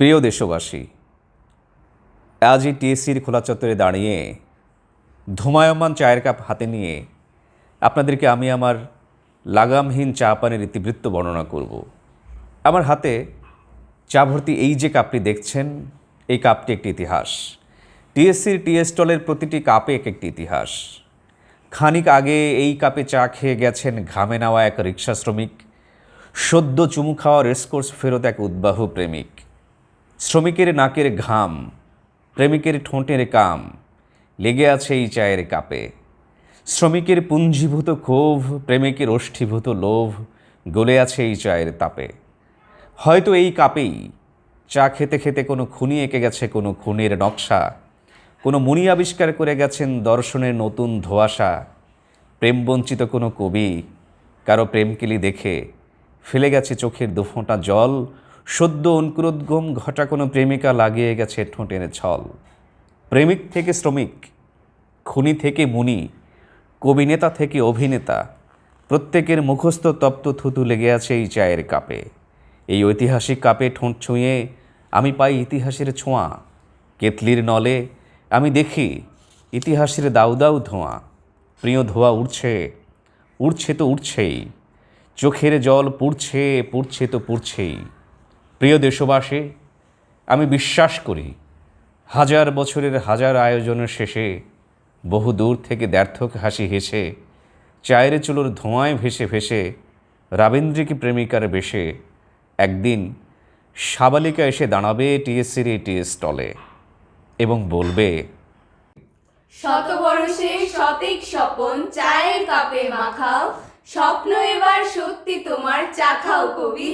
প্রিয় দেশবাসী আজ এই টিএসসির খোলা চত্বরে দাঁড়িয়ে ধুমায়মান চায়ের কাপ হাতে নিয়ে আপনাদেরকে আমি আমার লাগামহীন চা পানের ইতিবৃত্ত বর্ণনা করব। আমার হাতে চা ভর্তি এই যে কাপটি দেখছেন, এই কাপটি একটি ইতিহাস। টিএসসির টি স্টলের প্রতিটি কাপে এক একটি ইতিহাস। খানিক আগে এই কাপে চা খেয়ে গেছেন ঘামে নেওয়া এক রিক্সা শ্রমিক, সদ্য চুমু খাওয়া রেসকোর্স ফেরত এক উদ্বাহু প্রেমিক। শ্রমিকের নাকের ঘাম, প্রেমিকের ঠোঁটের কাম, লেগে আছে এই চায়ের কাপে। শ্রমিকের পুঞ্জীভূত ক্ষোভ, প্রেমিকের ওষ্ঠীভূত লোভ, গলে আছে এই চায়ের তাপে। হয়তো এই কাপেই চা খেতে খেতে কোনো খুনি এঁকে গেছে, কোনো খুনের নকশা, কোনো মুনি আবিষ্কার করে গেছেন দর্শনের নতুন ধোয়াশা। প্রেমবঞ্চিত কোনো কবি, কারও প্রেমকেলি দেখে ফেলে গেছে চোখের দুফোঁটা জল সদ্য অঙ্কুরোদ্গম ঘটা কোনো প্রেমিকা লাগিয়ে গেছে ঠোঁটের ছল। প্রেমিক থেকে শ্রমিক, খুনি থেকে মুনি, কবিনেতা থেকে অভিনেতা, প্রত্যেকের মুখস্থ তপ্ত থুতু লেগে আছে এই চায়ের কাপে। এই ঐতিহাসিক কাপে ঠোঁট ছুঁয়ে আমি পাই ইতিহাসের ছোঁয়া। কেতলির নলে আমি দেখি ইতিহাসের দাউ দাউ ধোঁয়া। প্রিয় ধোঁয়া উড়ছে উড়ছে তো উড়ছেই। চোখের জল পুড়ছে পুড়ছে তো পুড়ছেই। প্রিয় দেশবাসী, আমি বিশ্বাস করি হাজার বছরের হাজার আয়োজনের শেষে বহু দূর থেকে দ্ব্যর্থক হাসি হেসে, চায়ের চুলোর ধোঁয়ায় ভেসে ভেসে রাবীন্দ্রিক প্রেমিকার বেশে একদিন সাবালিকা এসে দাঁড়াবে টিএসসির টিএস স্টলে এবং বলবে শত বরষের শতেক স্বপন চায়ের কাপে মাখাও, স্বপ্ন এবার সত্যি তোমার কবি